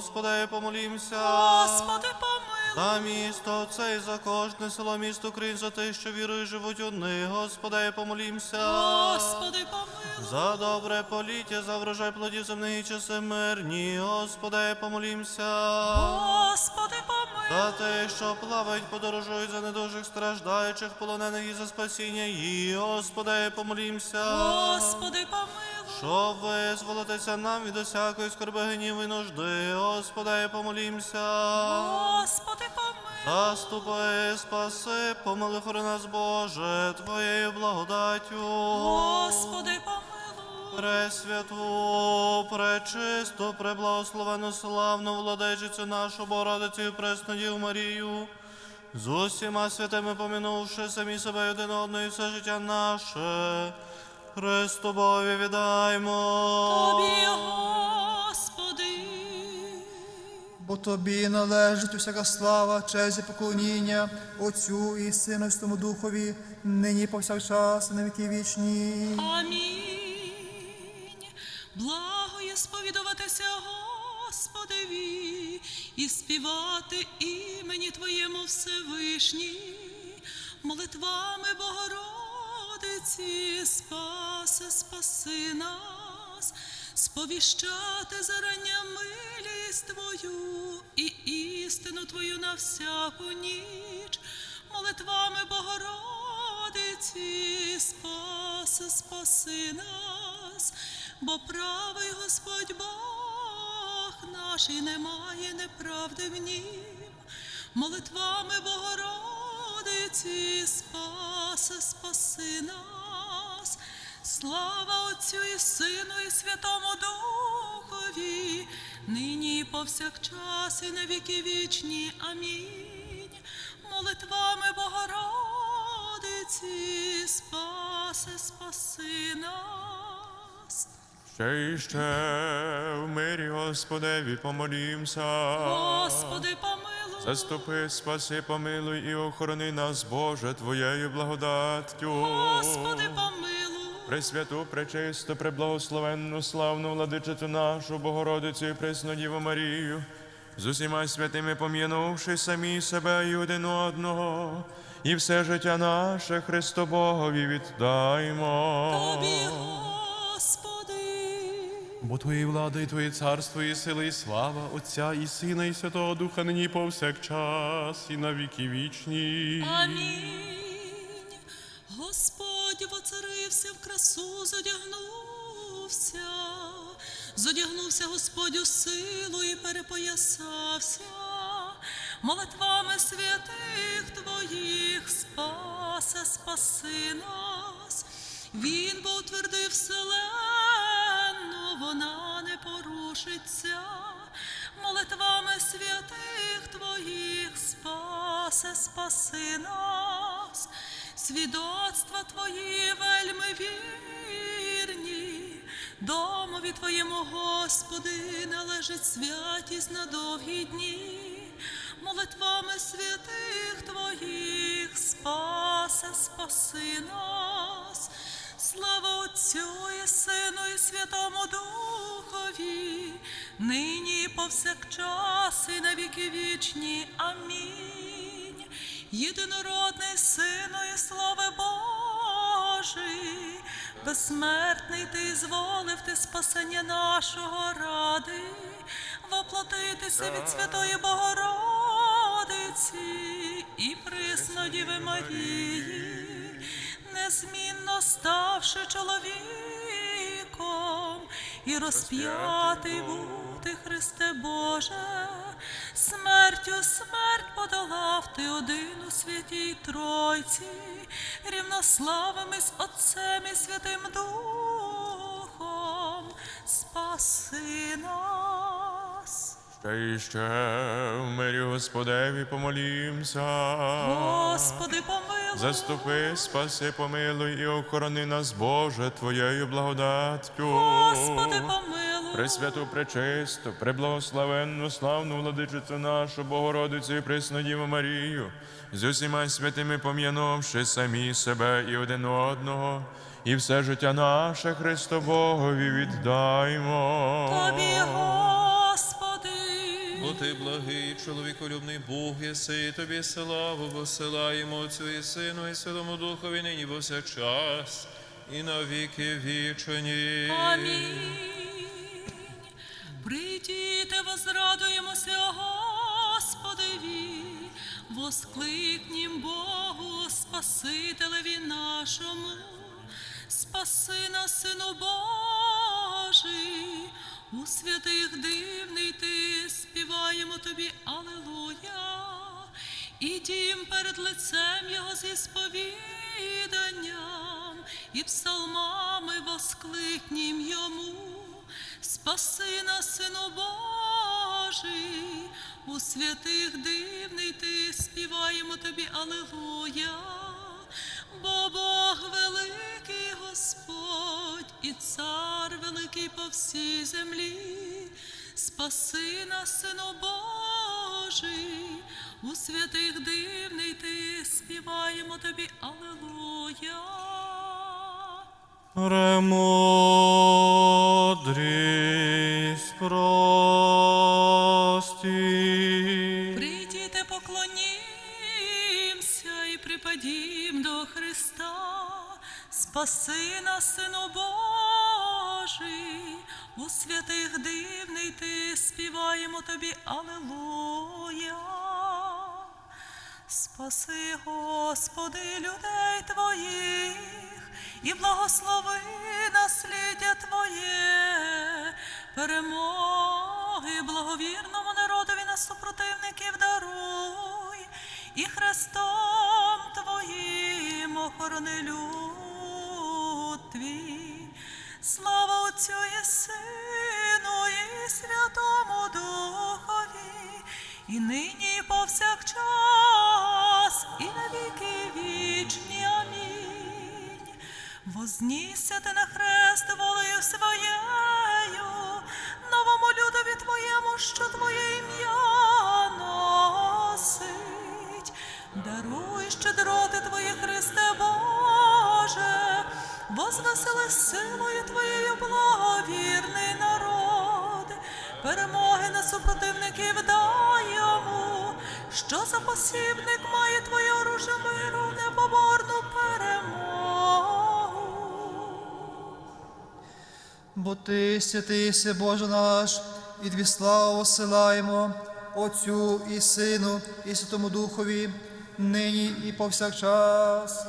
Господи, помолімся. Господи, помилуй. За місто це і за кожне село місто Україн, за те, що вірує, живуть у них. Господи, помолімся. Господи, помилуй. За добре поліття, за врожай плодів земних і часи мирні. Господи, помолімся. Господи, помилуй. За те, що плавають, подорожують за недужих страждаючих, полонених і за спасіння її. Господи, помолімся. Господи, помилуй. Щоб визволитися нам від усякої скорби, гніву і нужди. Господи, помолімся. Господи, помилуй. Заступи, спаси, помили хори нас, Боже, Твоєю благодаттю. Господи, помилуй. Пресвяту, пречисту, преблагословену, славну владичицю нашу Богородицю і пресну Марію, з усіма святими помінувши самі себе один одного і все життя наше, Христу Бові віддаймо. Тобі, Господи. Бо тобі належить усяка слава, честь і поклоніння Отцю і Сину і Святому Духові, нині повсякчас, і на віки вічні. Амінь. Благо є сповідуватися Господеві і співати імені Твоєму Всевишній, молитвами Богородиці, спаси, спаси нас, сповіщати зарання милість Твою і істину Твою на всяку ніч, молитвами Богородиці, спаси, спаси нас, бо правий Господь Бог наш і немає неправди в нім, молитвами Богородиці, спаси, спаси нас, слава Отцю і Сину, і Святому Духові, нині і повсякчас, і на віки вічні. Амінь. Молитвами Богородиці, спаси, спаси нас. Ще і ще в мирі Господеві помолімся. Господи, помилуй. Заступи, спаси, помилуй і охорони нас, Боже, Твоєю благодаттю. Господи, помилуй. Пресвяту, пречисту, преблагословенну, славну владичицю нашу, Богородицю і пресну Діву Марію, з усіма святими пом'янувши самі себе і один одного, і все життя наше Христо Богові віддаймо. Тобі, Господи. Бо Твої влада і Твоє царство, і сила, і слава Отця і Сина, і Святого Духа нині повсякчас, і на віки вічні. Амінь. Господь воцарився в красу, зодягнувся, зодягнувся Господь у силу і перепоясався, молитвами святих Твоїх спасе, спаси нас. Він бо утвердив вселенну, свідоцтва Твої вельми вірні, домові Твоєму, Господи, належить святість на довгі дні, молитвами святих Твоїх спасе, спаси нас. Слава Отцю і Сину і Святому Духові, нині і повсякчас і на віки вічні. Амінь. Єдинородний Сину і слави Божий, безсмертний ти зволив ти спасення нашого ради, воплотитися від Святої Богородиці і приснодіви Марії незмінно ставши чоловіком і розп'ятий бути, Христе Боже, смертю смерть подолав ти один у святій Тройці, рівнославими з Отцем і Святим Духом, спаси нас. Ще і ще в мирі Господеві помолімся. Господи, помилуй. Заступи, спаси, помилуй і охорони нас, Боже, Твоєю благодаттю. Господи, помилуй. Пресвяту, пречисту, преблагословенну, славну владичицю нашу, Богородицю і пресну Діву Марію, з усіма святими пом'янувши самі себе і один одного, і все життя наше Христо Богові віддаймо. Тобі, Господи. бо ти благий, чоловіколюбний Бог єси, і тобі славу посилаємо Отцю і Сину, і Святому Духові нині повсякчас, і на віки вічені. Амінь. Прийдіте, возрадуємося Господеві, воскликнім Богу, Спасителеві нашому, спаси нас, Сину Божий, у святих дивний ти, співаємо тобі, Алелуя. Ідім перед лицем Його зі сповіданням. І псалмами воскликнім йому. Спаси нас, Сину Божий, у святих дивний ти співаємо тобі, Алелуя. Бо Бог великий Господь і цар великий по всій землі. Спаси нас, Сину Божий, у святих дивний ти співаємо тобі, Алелуя. Премудрість прості. Прийдіте, поклонімся і припадім до Христа, спаси нас, Сину Божий, у святих дивний ти співаємо тобі, Алелуя. Спаси, Господи, людей Твоїх, і благослови насліддя Твоє, перемоги на супротивників даруй, і Христом Твоїм охорони люд Твій. Слава Отцю і Сину, і Святому Духові, і нині, і повсякчас, і на віки вічні. Амінь. Вознісся ти на хрест волею своєю, новому людові твоєму, що твоє ім'я Даруй щедроти твої, Христе Боже, возвесели силою твоєю благовірний народ, перемоги на супротивників дай йому, що за посібник має твоє оружие миру, непоборну перемогу. Бо ти святий си, Боже наш, і дві славу осилаємо Отцю і Сину, і Святому Духові, нині і повсякчас.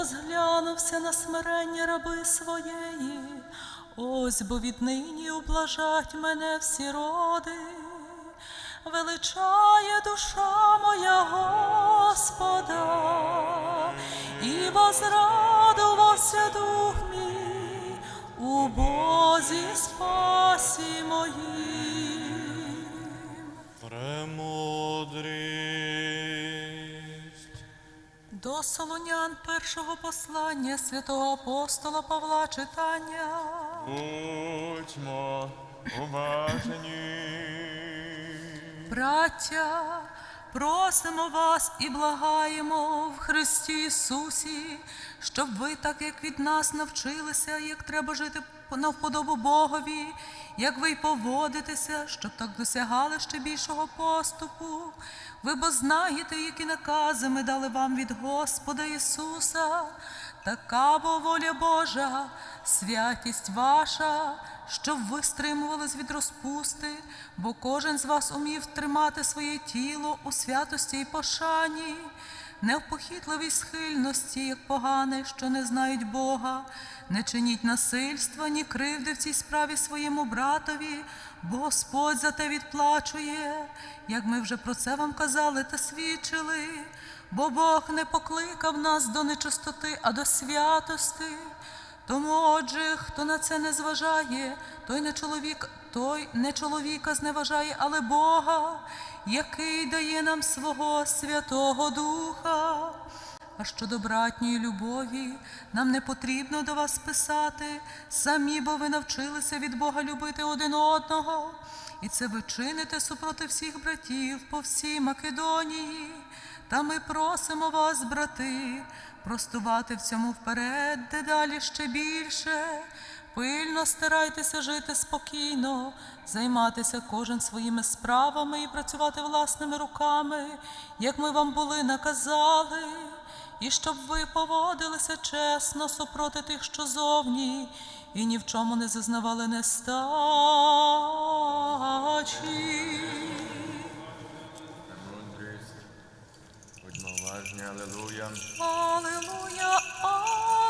Бо зглянувся на смирення раби своєї, ось бо віднині ублажать мене всі роди. Величає душа моя Господа, і возрадувався дух мій у Бозі спасі моїм. Премудрість До Солонян першого послання святого апостола Павла читання. Будьмо уважені. Браття, просимо вас і благаємо в Христі Ісусі, щоб ви, так як від нас навчилися, як треба жити на вподобу Богові, як ви й поводитеся, щоб так досягали ще більшого поступу. Ви бо знаєте, які накази ми дали вам від Господа Ісуса. Така бо воля Божа, святість ваша, щоб ви стримувались від розпусти, бо кожен з вас умів тримати своє тіло у святості і пошані, не в похитливій схильності, як погане, що не знають Бога, не чиніть насильства, ні кривди в цій справі своєму братові, бо Господь за те відплачує, як ми вже про це вам казали та свідчили. Бо Бог не покликав нас до нечистоти, а до святости. Тому, отже, хто на це не зважає, той не чоловік, той не чоловіка зневажає, але Бога, який дає нам свого Святого Духа. А щодо братньої любові, нам не потрібно до вас писати, самі, бо ви навчилися від Бога любити один одного, і це ви чините супроти всіх братів по всій Македонії. Та ми просимо вас, брати, простувати в цьому вперед, дедалі ще більше. Пильно старайтеся жити спокійно, займатися кожен своїми справами і працювати власними руками, як ми вам були наказали, і щоб ви поводилися чесно супроти тих, що зовні, і ні в чому не зазнавали нестачі. Алелуя. Аллилуйя, аллилуйя.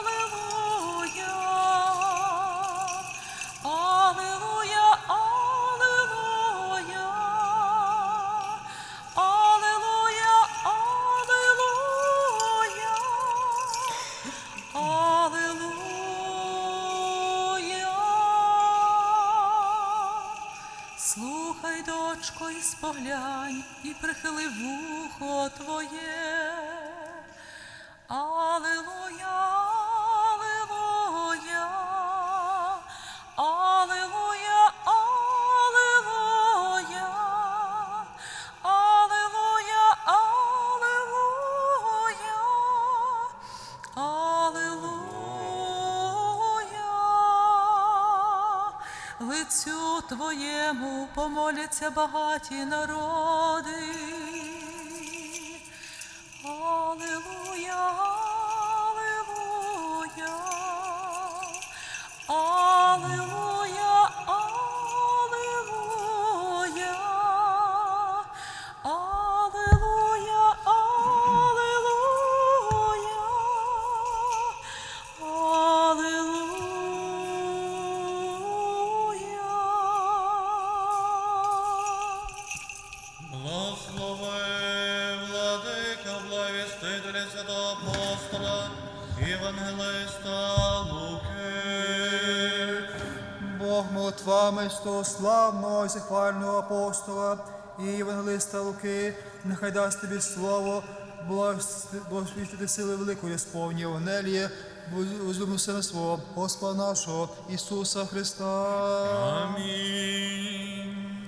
І вухо твоє. Аллилуйя, аллилуйя, аллилуйя, аллилуйя, аллилуйя, аллилуйя, аллилуйя. Лицю твоєму помоляться багаті народи. Того славного і захвального апостола і євангелиста Луки, нехай дасть тобі слово, благосвітити сили великої сповні Євангелія, возлюбимо сина свого, Господа нашого Ісуса Христа. Амінь.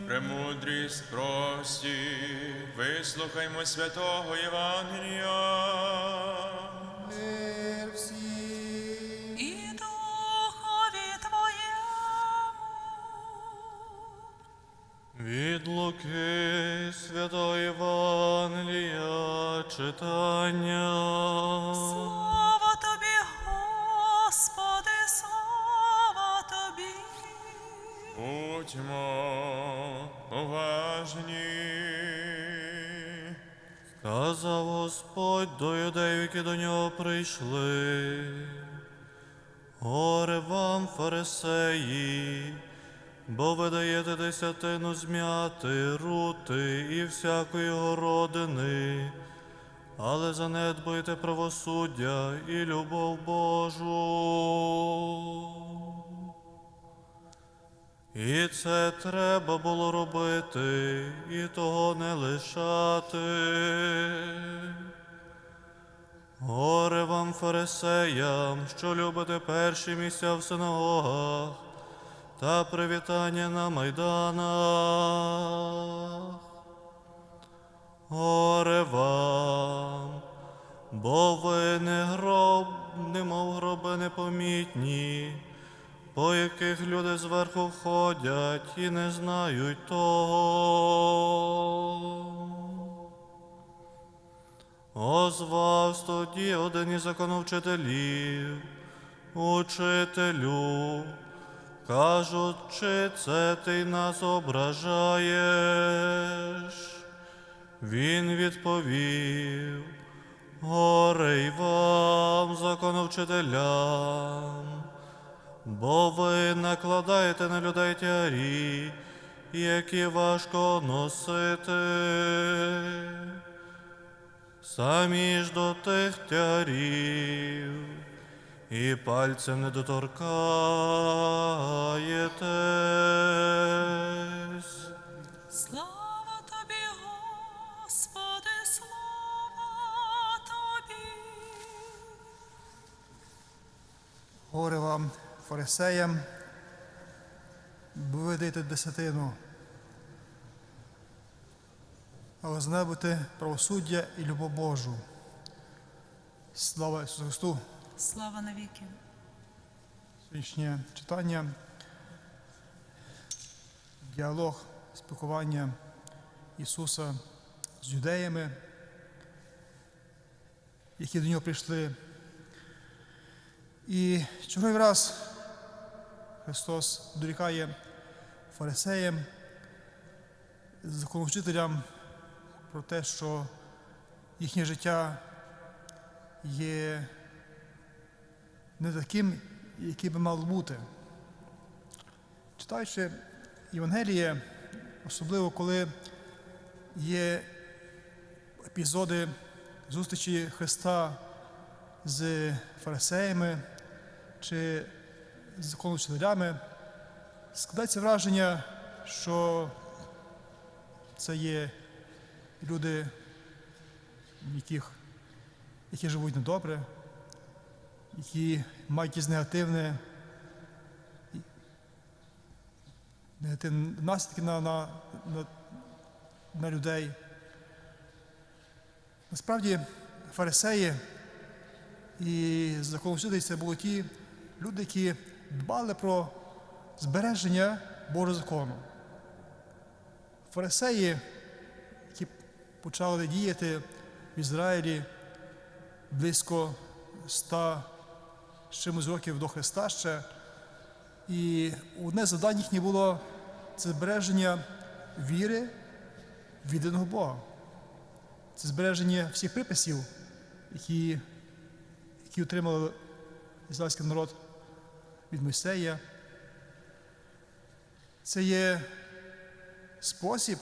Премудрість прості, вислухаймо святого Євангелія. Луки Святого Євангелія читання. Слава тобі, Господи, слава тобі. Будьмо уважні. Сказав Господь до юдеїв, які до нього прийшли. Горе вам, фарисеї, бо ви даєте десятину зм'яти, рути і всякої городини, але занедбуєте правосуддя і любов Божу. І це треба було робити, і того не лишати. Горе вам, фарисеям, що любите перші місця в синагогах та привітання на майданах. Горе вам, бо ви не гроб, немов гроби непомітні, по яких люди зверху входять і не знають того. Озвавсь тоді один із законовчителів, учителю, кажуть, чи це ти нас ображаєш? Він відповів, горе вам, законовчителям, бо ви накладаєте на людей тярі, які важко носити. Самі ж до тих тярів і пальцем не доторкаєтесь. Слава тобі, Господи, слава тобі. Горе вам, фарисеям, бо ви даєте десятину, але знебути правосуддя і любов Божу. Слава Ісусу Христу! Слава навіки. Сьогоднішнє читання, діалог, спілкування Ісуса з юдеями, які до нього прийшли. І черговий раз Христос дорікає фарисеям, законовчителям про те, що їхнє життя є не таким, яким би мало бути. Читаючи Євангеліє, особливо коли є епізоди зустрічі Христа з фарисеями чи з законовчителями, складається враження, що це є люди, яких, які живуть недобре, які мають якісь негативне, негативні наслідки на, на, на, на людей. Насправді, фарисеї і законовчителі це були ті люди, які дбали про збереження Божого закону. Фарисеї, які почали діяти в Ізраїлі близько ста чимось років до Христа ще. І одне з завдань їхнє було це збереження віри в єдиного Бога. Це збереження всіх приписів, які, які отримали ізраїльський народ від Мойсея. Це є спосіб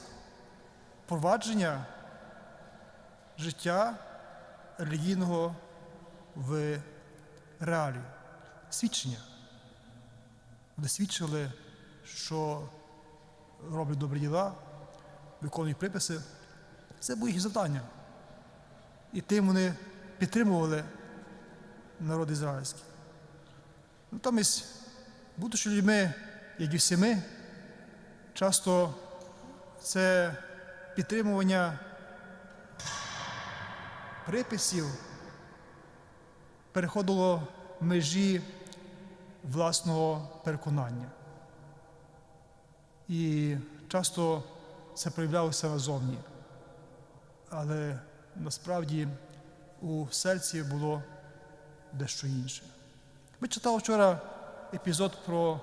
провадження життя релігійного в реалії, свідчення. Вони свідчили, що роблять добрі діла, виконують приписи. Це було їх завдання. І тим вони підтримували народ ізраїльський. Натомість, будучи людьми, як і всі ми, часто це підтримування приписів переходило межі власного переконання. І часто це проявлялося назовні. Але насправді у серці було дещо інше. Ми читали вчора епізод про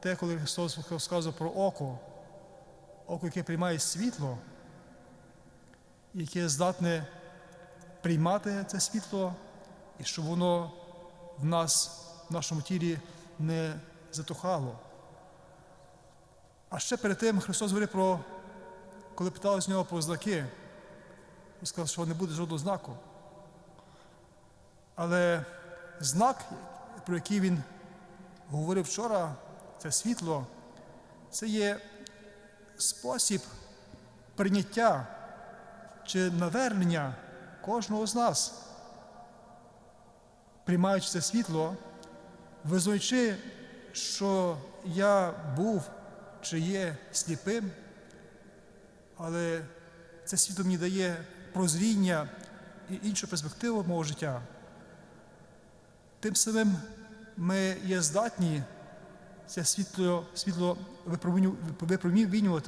те, коли Христос розказував про око, око, яке приймає світло, яке здатне приймати це світло, і щоб воно в нас, в нашому тілі, не затухало. А ще перед тим Христос говорив про, коли питали з нього про знаки, він сказав, що не буде жодного знаку. Але знак, про який він говорив вчора, це світло, це є спосіб прийняття чи навернення кожного з нас приймаючи це світло, визнаючи, що я був чи є сліпим, але це світло мені дає прозріння і іншу перспективу мого життя. Тим самим ми є здатні це світло, світло випромінювати